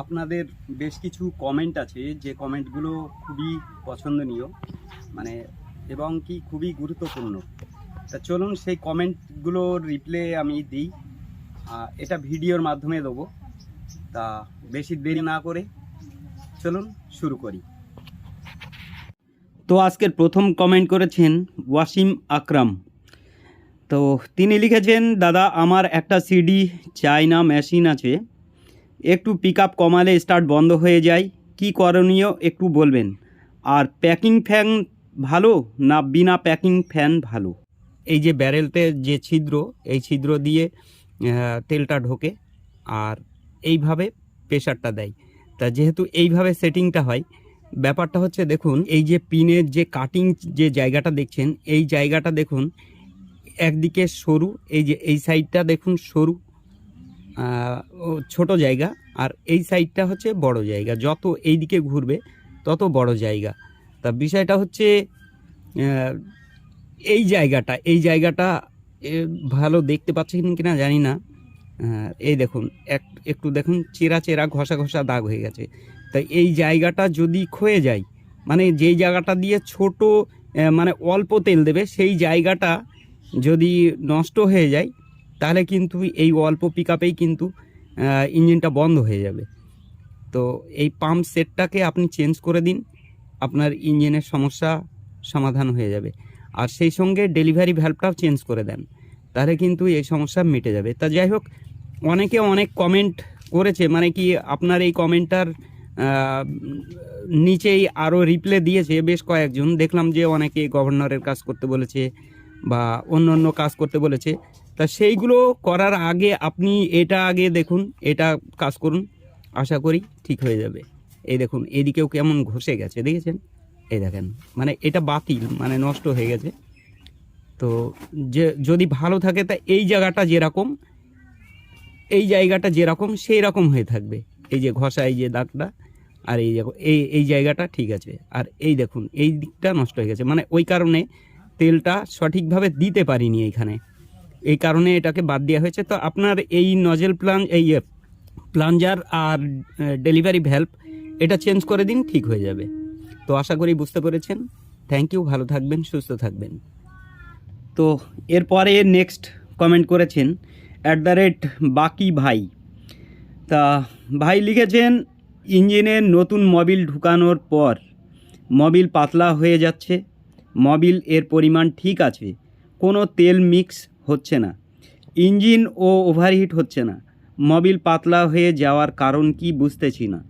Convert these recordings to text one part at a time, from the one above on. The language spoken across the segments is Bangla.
আপনাদের বেশ কিছু কমেন্ট আছে, যে কমেন্টগুলো খুবই পছন্দনীয় মানে এবং কি খুবই গুরুত্বপূর্ণ। তা চলুন সেই কমেন্টগুলোর রিপ্লে আমি দিই। এটা ভিডিওর মাধ্যমে দেবো। তা বেশি দেরি না করে চলুন শুরু করি। তো আজকের প্রথম কমেন্ট করেছেন ওয়াসিম আকরাম। তো তিনি লিখেছেন, দাদা, আমার একটা সিডি চাইনা মেশিন আছে। একটু পিক কমালে স্টার্ট বন্ধ হয়ে যায়। কি করণীয় একটু বলবেন? আর প্যাকিং ফ্যান ভালো না বিনা প্যাকিং ফ্যান ভালো? এই যে ব্যারেলতে যে ছিদ্র, এই ছিদ্র দিয়ে তেলটা ঢোকে আর এইভাবে প্রেশারটা দেয়। তা যেহেতু এইভাবে সেটিংটা হয়, ব্যাপারটা হচ্ছে দেখুন, এই যে পিনের যে কাটিং যে জায়গাটা দেখছেন, এই জায়গাটা দেখুন, একদিকে সরু, এই যে এই সাইডটা দেখুন সরু ছোট জায়গা আর এই সাইডটা হচ্ছে বড় জায়গা। যত এই দিকে ঘুরবে, তত বড় জায়গা। তা বিষয়টা হচ্ছে এই জায়গাটা এই জায়গাটা ভালো দেখতে পাচ্ছেন কিনা জানি না। এই দেখুন, এক, একটু দেখুন, চেরা চেরা, ঘষা ঘষা দাগ হয়ে গেছে। তাই এই জায়গাটা যদি ক্ষয়ে যায় মানে যেই জায়গাটা দিয়ে ছোট মানে অল্প তেল দেবে, সেই জায়গাটা যদি নষ্ট হয়ে যায় তাহলে কিন্তু এই অল্প পিক কিন্তু ইঞ্জিনটা বন্ধ হয়ে যাবে। তো এই পাম্প সেটটাকে আপনি চেঞ্জ করে দিন, আপনার ইঞ্জিনের সমস্যা সমাধান হয়ে যাবে। আর সেই সঙ্গে ডেলিভারি ভ্যালভটাও চেঞ্জ করে দেন, তাহলে কিন্তু এই সমস্যা মিটে যাবে। তা যাই হোক, অনেকে অনেক কমেন্ট করেছে মানে কি আপনার এই কমেন্টটার নিচেই আরও রিপ্লে দিয়েছে বেশ কয়েকজন। দেখলাম যে অনেকে গভর্নরের কাজ করতে বলেছে বা অন্য অন্য কাজ করতে বলেছে। তা সেইগুলো করার আগে আপনি এটা আগে দেখুন, এটা কাজ করুন, আশা করি ঠিক হয়ে যাবে। এই দেখুন, এদিকেও কেমন ঘষে গেছে, দেখেছেন? এই দেখেন মানে এটা বাতিল মানে নষ্ট হয়ে গেছে। তো যে, যদি ভালো থাকে, তা এই জায়গাটা যেরকম, এই জায়গাটা যেরকম সেই রকম হয়ে থাকবে। এই যে ঘষা, এই যে দাগটা, আর এই এই এই জায়গাটা ঠিক আছে। আর এই দেখুন, এই দিকটা নষ্ট হয়ে গেছে। মানে ওই কারণে তেলটা সঠিকভাবে দিতে পারিনি এইখানে এই কারণে এটাকে বাদ দেওয়া হয়েছে। তো আপনার এই নজেল প্লান, এই প্লাঞ্জার আর ডেলিভারি ভ্যালভ, এটা চেঞ্জ করে দিন, ঠিক হয়ে যাবে। তো আশা করি বুঝতে পেরেছেন। থ্যাংক ইউ, ভালো থাকবেন, সুস্থ থাকবেন। তো এরপরে নেক্সট কমেন্ট করেছেন, অ্যাট দ্য রেট বাকি ভাই। তা ভাই লিখেছেন, ইঞ্জিনের নতুন মবিল ঢুকানোর পর মবিল পাতলা হয়ে যাচ্ছে। মোবিল এর পরিমাণ ঠিক আছে। কোনো তেল মিক্স হচ্ছে না। ইঞ্জিন ও ওভারহিট হচ্ছে না। মবিল পাতলা হয়ে যাওয়ার কারণ কি বুঝতেছি না।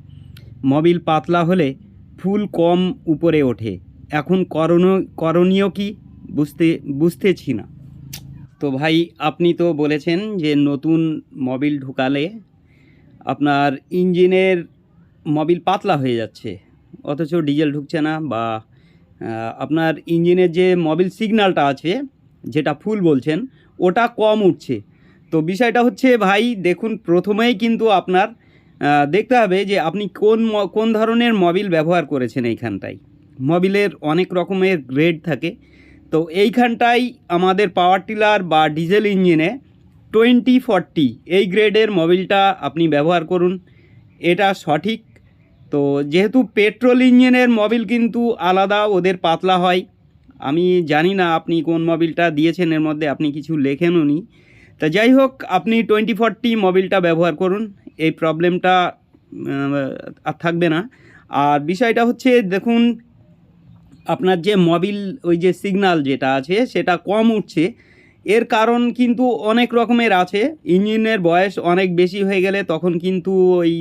মবিল পাতলা হলে ফুল কম উপরে ওঠে। এখন করণ করণীয় কি বুঝতে, বুঝতেছি না। তো ভাই, আপনি তো বলেছেন যে নতুন মবিল ঢুকালে আপনার ইঞ্জিনের মবিল পাতলা হয়ে যাচ্ছে। অথচ ডিজেল ঢুকছে না বা আপনার ইঞ্জিনের যে মোবিল সিগন্যালটা আছে, যেটা ফুল বলছেন, ওটা কম উঠছে। তো বিষয়টা হচ্ছে ভাই, দেখুন, প্রথমেই কিন্তু আপনার দেখতে হবে যে আপনি কোন কোন ধরনের মোবিল ব্যবহার করেছেন এইখানটায়। মোবিলের অনেক রকমের গ্রেড থাকে। তো এইখানটাই আমাদের পাওয়ার টিলার বা ডিজেল ইঞ্জিনে টোয়েন্টি ফর্টি এই গ্রেডের মোবিলটা আপনি ব্যবহার করুন। এটা সঠিক তো যেহেতু পেট্রোল ইঞ্জিনের মোবিল কিন্তু আলাদা, ওদের পাতলা হয়। আমি জানি না আপনি কোন মোবিলটা দিয়েছেন, এর মধ্যে আপনি কিছু লেখেনও নি। তা যাই হোক, আপনি টোয়েন্টি ফোরটি মোবিলটা ব্যবহার করুন, এই প্রবলেমটা আর থাকবে না। আর বিষয়টা হচ্ছে, দেখুন, আপনার যে মোবিল, ওই যে সিগন্যাল যেটা আছে, সেটা কম উঠছে। এর কারণ কিন্তু অনেক রকমের আছে। ইঞ্জিনের বয়স অনেক বেশি হয়ে গেলে তখন কিন্তু ওই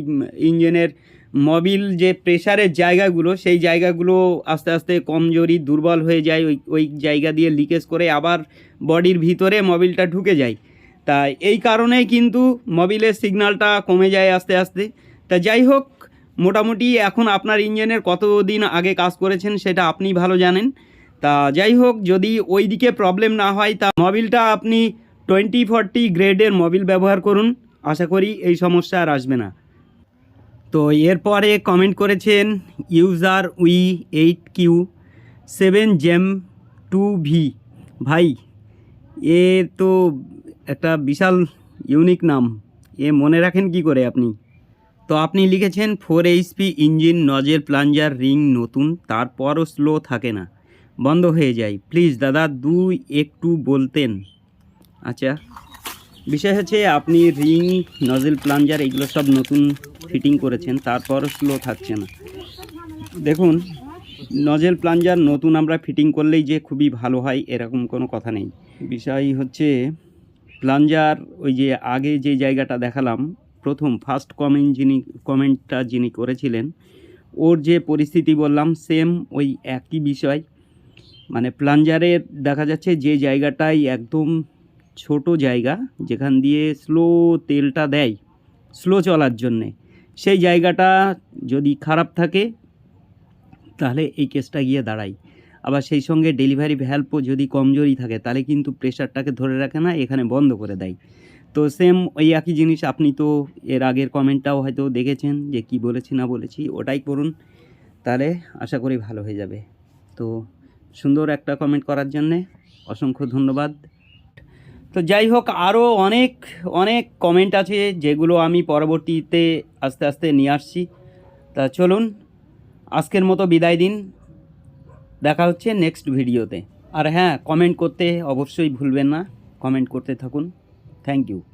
ইঞ্জিনের মোবিল যে প্রেশারের জায়গাগুলো, সেই জায়গাগুলো আস্তে আস্তে কমজোরি, দুর্বল হয়ে যায়। ওই ওই জায়গা দিয়ে লিকেজ করে আবার বডির ভিতরে মবিলটা ঢুকে যায়। তা এই কারণেই কিন্তু মবিলের সিগন্যালটা কমে যায় আস্তে আস্তে। তা যাই হোক, মোটামুটি এখন আপনার ইঞ্জিনের কতদিন আগে কাজ করেছেন সেটা আপনি ভালো জানেন। তা যাই হোক, যদি ওই দিকে প্রবলেম না হয়, তা মবিলটা আপনি টোয়েন্টি ফর্টি গ্রেডের মবিল ব্যবহার করুন। আশা করি এই সমস্যা আর আসবে না। তো এরপরে কমেন্ট করেছেন user we eight Q seven gem two V ভাই, এ তো একটা বিশাল ইউনিক নাম। এ মনে রাখেন কি করে আপনি? তো আপনি লিখেছেন four HP engine nozzle plunger ring নতুন, তারপরও স্লো থাকে না। বন্ধ হয়ে যায়। প্লিজ দাদা, দুই একটু বলতেন। আচ্ছা। বিষয় হচ্ছে আপনি রিং, নজেল প্লাঞ্জার এগুলো সব নতুন ফিটিং করেছেন, তারপর স্লো থাকছে না। দেখুন, নজেল প্লাঞ্জার নতুন আমরা ফিটিং করলেই যে খুবই ভালো হয়, এরকম কোনো কথা নেই। বিষয় হচ্ছে, প্লাঞ্জার ওই যে আগে যে জায়গাটা দেখালাম, প্রথম ফার্স্ট কমেন্ট যিনি কমেন্টটা যিনি করেছিলেন, ওর যে পরিস্থিতি বললাম সেম ওই একই বিষয়। মানে প্লাঞ্জারের দেখা যাচ্ছে যে জায়গাটাই একদম ছোট জায়গা যেখান দিয়ে স্লো তেলটা দেয়, স্লো চলার জন্যে। সেই জায়গাটা যদি খারাপ থাকে, তাহলে এই কেসটা গিয়ে দাঁড়ায় আবার সেই সঙ্গে ডেলিভারি ভ্যালভও যদি কমজোরি থাকে, তাহলে কিন্তু প্রেশারটাকে ধরে রাখে না, এখানে বন্ধ করে দেয়। তো সেম ওই একই জিনিস আপনি তো এর আগের কমেন্টটাও হয়তো দেখেছেন, যে কি বলেছি না বলেছি, ওটাই করুন, তাহলে আশা করি ভালো হয়ে যাবে। তো সুন্দর একটা কমেন্ট করার জন্যে অসংখ্য ধন্যবাদ। তো যাই হোক আরও অনেক অনেক কমেন্ট আছে যেগুলো আমি পরবর্তীতে আস্তে আস্তে নিয়ে আসছি। তা চলুন, আজকের মতো বিদায় দিন। দেখা হচ্ছে নেক্সট ভিডিওতে আর হ্যাঁ কমেন্ট করতে অবশ্যই ভুলবেন না। কমেন্ট করতে থাকুন। Thank you